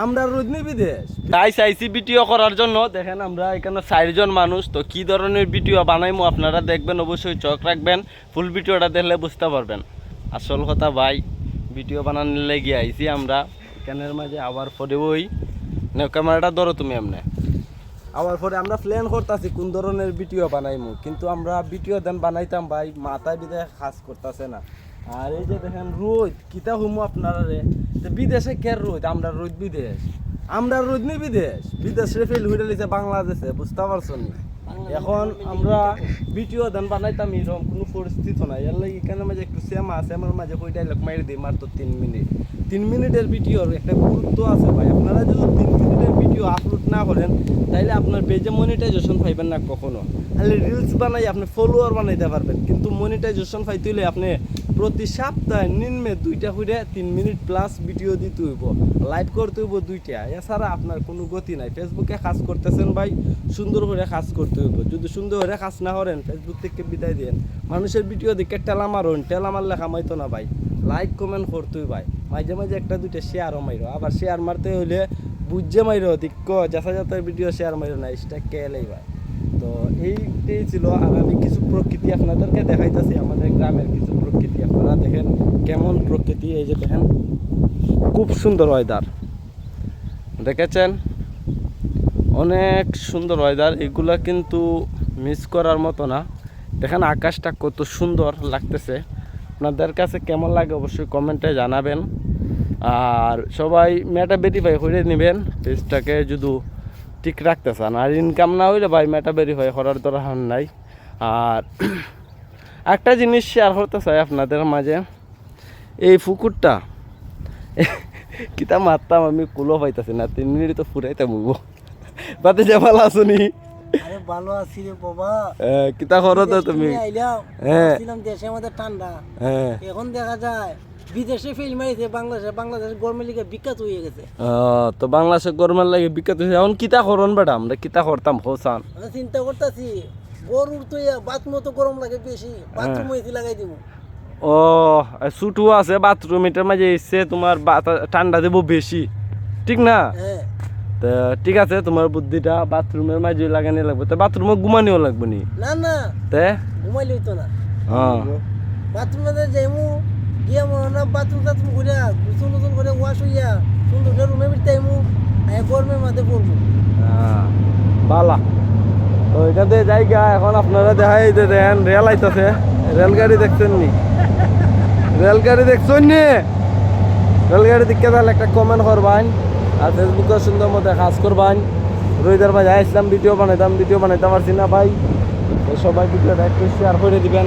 আমরা রোজনি বিদেশ। তাই চাইছি ভিডিও করার জন্য। দেখেন আমরা এখানে চারজন মানুষ তো কি ধরনের ভিডিও বানাইমো আপনারা দেখবেন অবশ্যই চোখ রাখবেন ফুল ভিডিওটা দেখলে বুঝতে পারবেন। আসল কথা ভাই ভিডিও বানানোর লেগে আইছি আমরা। এখানের মাঝে আবার পরে ওই ক্যামেরাটা ধরো তুমি এমনি। আবার পরে আমরা প্ল্যান করতেছি কোন ধরনের ভিডিও বানাইমু। কিন্তু আমরা ভিডিও দেন বানাইতাম ভাই মাথায় বিদেশে কাজ করতেছে না। আর এই যে দেখেন রোদ কিতা হুমু আপনারা রে তো বিদেশে কে রোদ? আমরা রোদ বিদেশ। আমরা রোদ নি বিদেশ। বিদেশে ফেল হয়ে লিছে বাংলাদেশে বুঝতে পারছ নি? এখন আমরা ভিডিও দেন বানাইতাম এরকম কোনো পরিস্থিতি নাই। এর লাগে এখানে মাঝে একটু সেমা সেমার মাঝে কই ডাইলগ মারি দিই মাত্র তিন মিনিট। তিন মিনিটের ভিডিওর একটা গুরুত্ব আছে ভাই। আপনারা যদি তিন মিনিটের ভিডিও আপলোড না করেন তাইলে আপনার পেজে মনিটাইজেশন পাইবেন না কখনো। তাহলে রিলস বানাই আপনি ফলোয়ার বানাইতে পারবেন। কিন্তু মনিটাইজেশন পাইতে হলে আপনি প্রতি সপ্তাহে নিম্নে দুইটা করে তিন মিনিট প্লাস ভিডিও দিতে হইব। লাইভ করতে হইব দুইটা। এছাড়া আপনার কোনো গতি নাই। ফেসবুকে কাজ করতেছেন ভাই, সুন্দর করে কাজ করতে হইব। যদি সুন্দর করে কাজ না করেন ফেসবুক থেকে বিদায় দেন। মানুষের ভিডিও দেখে টেলা মারুন। টেলা মারলে কামাইতো না ভাই। লাইক কমেন্ট করতে হইব ভাই। মাঝে মাঝে একটা দুইটা শেয়ারও মাইরো। আবার শেয়ার মারতে হইলে বুঝে মাইরো দিক্ক যাতা ভিডিও শেয়ার মাইরো না এটা কেলেই ভাই। তো এইটাই ছিল আর আমি কিছু প্রকৃতি আপনাদেরকে দেখাইতেছি, আমাদের গ্রামের কিছু প্রকৃতি। আপনারা দেখেন কেমন প্রকৃতি, এই যে দেখেন, খুব সুন্দর ওয়েদার দেখেছেন? অনেক সুন্দর ওয়েদার এগুলা কিন্তু মিস করার মতো না। দেখেন আকাশটা কত সুন্দর লাগতেছে। আপনাদের কাছে কেমন লাগে অবশ্যই কমেন্টে জানাবেন। আর সবাই মেয়েটা ভেরিফাই করে নেবেন পেজটাকে যদি ঠিক রাখতে চান আর ইনকাম না হইলে ভাই মেয়েটা ভেরিফাই করার দরকার নাই। আর একটা জিনিস শেয়ার করতে চাই আপনাদের মাঝে। এই পুকুরটা কিতা মারতাম আমি কুলো পাইতাছি না তিন মিনিট তো ফুরাইতে মুগব বাতে যে ভালো আছো নি? ভালো আছি রে বাবা। কিতা করো তো তুমি? হ্যাঁ। ছিলাম দেশে আমাদের ঠান্ডা। হ্যাঁ। এখন দেখা যায় বিদেশে ফেল মারিছে বাংলাদেশে বাংলাদেশ গরমের লিগে বিখ্যাত হয়ে গেছে। তো বাংলাদেশে গরমের লাগে বিখ্যাত হয়েছে। এখন কিতা করন বেটা আমরা কিতা করতাম হোসান। চিন্তা করতেছি গরুর তো বাথরুমে তো গরম লাগে বেশি বাথরুম এসি লাগাই দিব। ও ছুটু আছে বাথরুম এটার মাঝে এসছে তোমার ঠান্ডা দেবো বেশি। ঠিক না? হ্যাঁ। তো ঠিক আছে তোমার বুদ্ধিটা বাথরুমের মাঝে লাগানি লাগবে। তো বাথরুমে ঘুমানিও লাগবে নি? না না। তে? ঘুমাইলে হইতো না। হ্যাঁ। বাথরুমে যাইমু। গিয়া মনে বাথরুম টাথরুম করে গুসল গুসল করে ওয়াশ হইয়া সুন্দর করে রুমে আয় গরমের মাঝে বালা তো এটাতে এখন আপনারা দেখাই যে দেন রেল আইতাছে রেলগাড়ি দেখছেন নি রেলগাড়ি দেখছেন নি রেলগাড়ি দিকে তাহলে একটা কমেন্ট করবান আর ফেসবুকে সুন্দর মতো কাজ করবান রোহিদার ভাই আসলাম ভিডিও বানাইতাম ভিডিও বানাইতে পারছি না ভাই সবাই ভিডিওটা শেয়ার করে দিবেন